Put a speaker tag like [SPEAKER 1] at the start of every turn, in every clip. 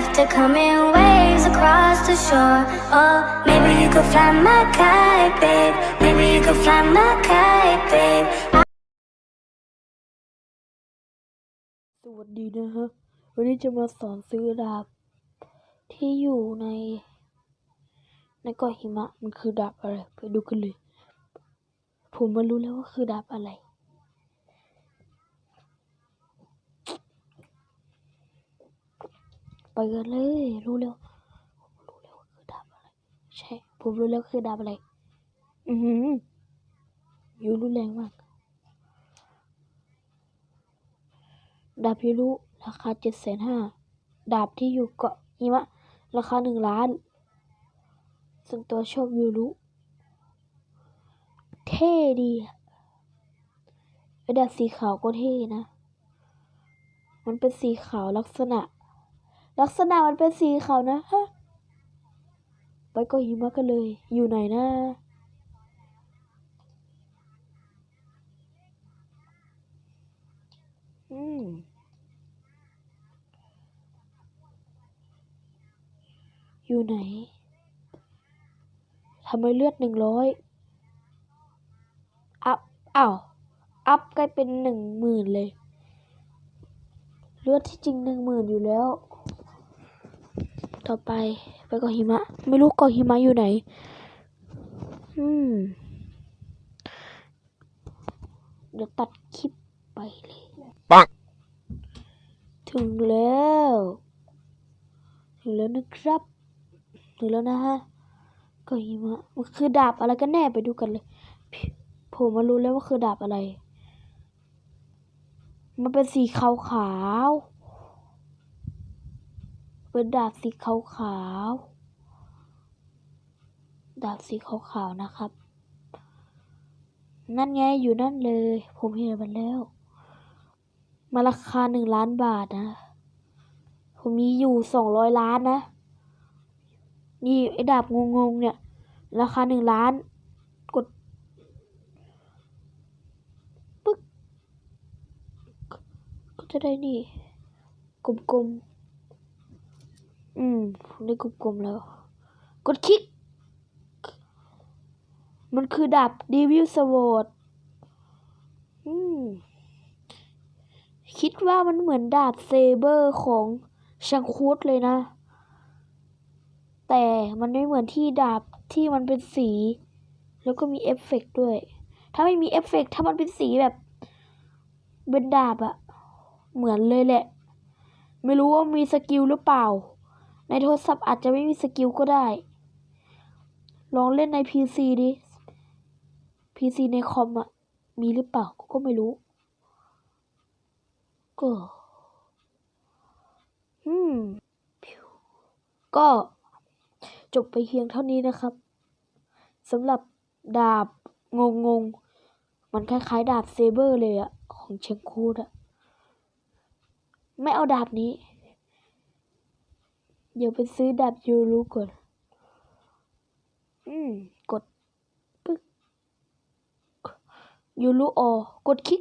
[SPEAKER 1] after coming waves across the shore. Oh, maybe you could fly my kite, babe. Maybe you could fly my kite, babe.
[SPEAKER 2] สวัสดีนะฮะ วันนี้จะมาสอนซื้อดาบ ที่อยู่ใน ในเกาะหิมะ มันคือดาบอะไร ไปดูกันเลย ผมมารู้แล้วว่าคือดาบอะไร ปกันเลย รู้แล้วรู้แล้วคือดาบอะไร ใช่ ผมรู้แล้วคือดาบอะไร อือหือยู่รุนแรงมาก ดาบพิรุราคาเจ็ดแสนห้า ดาบที่อยู่เกาะหิมะ ราคาหนึ่งล้าน ส่วนตัวชอบยูรุเท่ดีดาบสีขาวก็เท่นะ มันเป็นสีขาวลักษณะ ลักษณะมันเป็นสีขาวนะฮะไปกาะหิมะกันเลย อยู่ไหนนะอืมอยู่ไหนทำไมเลือดหนึ่งร้อยอัพอ้าวอัพกลายเป็นหนึ่งหมื่นเลย เลือดที่จริงหนึ่งหมื่นอยู่แล้ว ต่อไป ไปเกาะหิมะ ไม่รู้เกาะหิมะอยู่ไหน อืม เดี๋ยวตัดคลิปไปเลยถึงแล้ว ถึงแล้วนะครับ ถึงแล้วนะฮะก็หิมะ มันคือดาบอะไรกันแน่ไปดูกันเลยพี่ผมมารู้แล้วว่าคือดาบอะไร มันเป็นสีขาวขาวๆ เป็นดาบสีขาวขาวๆดาบสีขาวขาวๆ นะครับ นั่นไงอยู่นั่นเลย ผมเห็นมันแล้ว มาราคาหนึ่งล้านบาทนะ ผมมีอยู่สองร้อยล้านนะ นี่ไอ้ดาบงงๆ เนี่ย ราคาหนึ่งล้านกดปึ๊กก็จะได้นี่กลมๆ อืมได้กลมๆแล้ว กดคลิก มันคือดาบดีวิลสวอดอืม คิดว่ามันเหมือนดาบเซเบอร์ของชังคุดเลยนะ แต่มันไม่เหมือนที่ดาบที่มันเป็นสี แล้วก็มีเอฟเฟกต์ด้วย ถ้าไม่มีเอฟเฟกต์ถ้ามันเป็นสีแบบ เป็นดาบอะเหมือนเลยแหละ ไม่รู้ว่ามีสกิลหรือเปล่า ในโทรศัพท์อาจจะไม่มีสกิลก็ได้ ลองเล่นใน PC ดิ PC ในคอมอะมีหรือเปล่าก็ไม่รู้ ก็อืมก็จบไปเพียงเท่านี้นะครับสำหรับดาบงงงมันคล้ายๆ ดาบเซเบอร์เลยอะของเชงคูดอะไม่เอาดาบนี้ เดี๋ยวไปซื้อดาบยูรูก่อน อืม กดปึ๊กยูรูออกดคลิก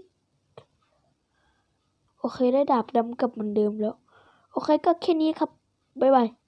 [SPEAKER 2] โอเคได้ดาบดำกลับเหมือนเดิมแล้ว โอเคก็แค่นี้ครับ บ๊ายบาย